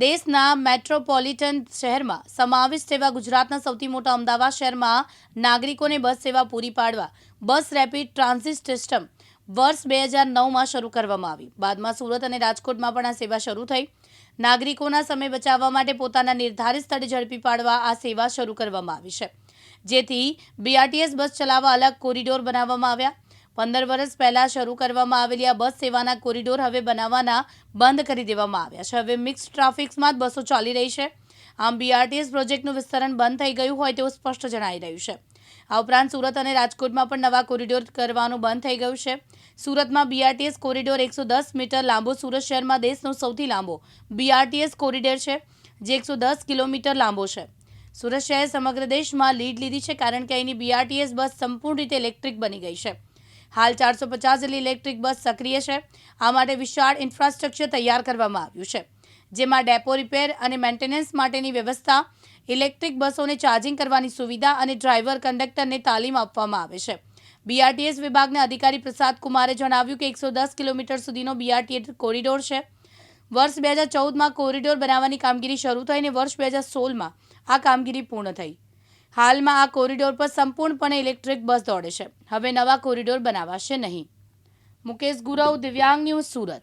દેશના મેટ્રોપોલિટન શહેરમાં સમાવિષ્ટ એવા ગુજરાતના સૌથી મોટા અમદાવાદ શહેરમાં નાગરિકોને બસ સેવા પૂરી પાડવા બસ રેપિડ ટ્રાન્ઝિટ સિસ્ટમ વર્ષ બે હજાર નવમાં શરૂ કરવામાં આવી. બાદમાં સુરત અને રાજકોટમાં પણ આ સેવા શરૂ થઈ. નાગરિકોના સમય બચાવવા માટે પોતાના નિર્ધારિત સ્થળે ઝડપી પાડવા આ સેવા શરૂ કરવામાં આવી છે. જેથી બીઆરટીએસ બસ ચલાવવા અલગ કોરિડોર બનાવવામાં આવ્યા. પંદર વર્ષ પહેલા શરૂ કરવામાં આવેલી આ બસ સેવાના કોરિડોર હવે બનાવવાના બંધ કરી દેવામાં આવ્યા છે. હવે મિક્સ ટ્રાફિક્સમાં જ બસો ચાલી રહી છે. આમ બીઆરટીએસ પ્રોજેક્ટનું વિસ્તરણ બંધ થઈ ગયું હોય તેવું સ્પષ્ટ જણાઈ રહ્યું છે. આ ઉપરાંત સુરત અને રાજકોટમાં પણ નવા કોરિડોર કરવાનું બંધ થઈ ગયું છે. સુરતમાં બીઆરટીએસ કોરિડોર એકસો દસ મીટર લાંબો, સુરત શહેરમાં દેશનો સૌથી લાંબો બીઆરટીએસ કોરિડોર છે, જે એકસો દસ કિલોમીટર લાંબો છે. સુરત શહેર સમગ્ર દેશમાં લીડ લીધી છે કારણ કે અહીંની બીઆરટીએસ બસ સંપૂર્ણ રીતે ઇલેક્ટ્રિક બની ગઈ છે. હાલ ચારસો પચાસ જેટલી ઇલેક્ટ્રિક બસ સક્રિય છે. આ માટે વિશાળ ઇન્ફ્રાસ્ટ્રક્ચર તૈયાર કરવામાં આવ્યું છે. જેમાં ડેપો રિપેર અને મેન્ટેનન્સ માટેની વ્યવસ્થા, ઇલેક્ટ્રિક બસોને ચાર્જિંગ કરવાની સુવિધા અને ડ્રાઈવર કંડક્ટરને તાલીમ આપવામાં આવે છે. બીઆરટીએસ વિભાગના અધિકારી પ્રસાદ કુમારે જણાવ્યું કે એકસો દસ કિલોમીટર સુધીનો બીઆરટીએસ કોરિડોર છે. વર્ષ બે હજાર ચૌદમાં કોરિડોર બનાવવાની કામગીરી શરૂ થઈ અને વર્ષ બે હજાર સોળમાં આ કામગીરી પૂર્ણ થઈ. હાલમાં આ કોરિડોર પર સંપૂર્ણપણે ઇલેક્ટ્રિક બસ દોડે છે. હવે નવા કોરિડોર બનાવાશે નહીં. મુકેશ ગુરવ, દિવ્યાંગ ન્યૂઝ સુરત.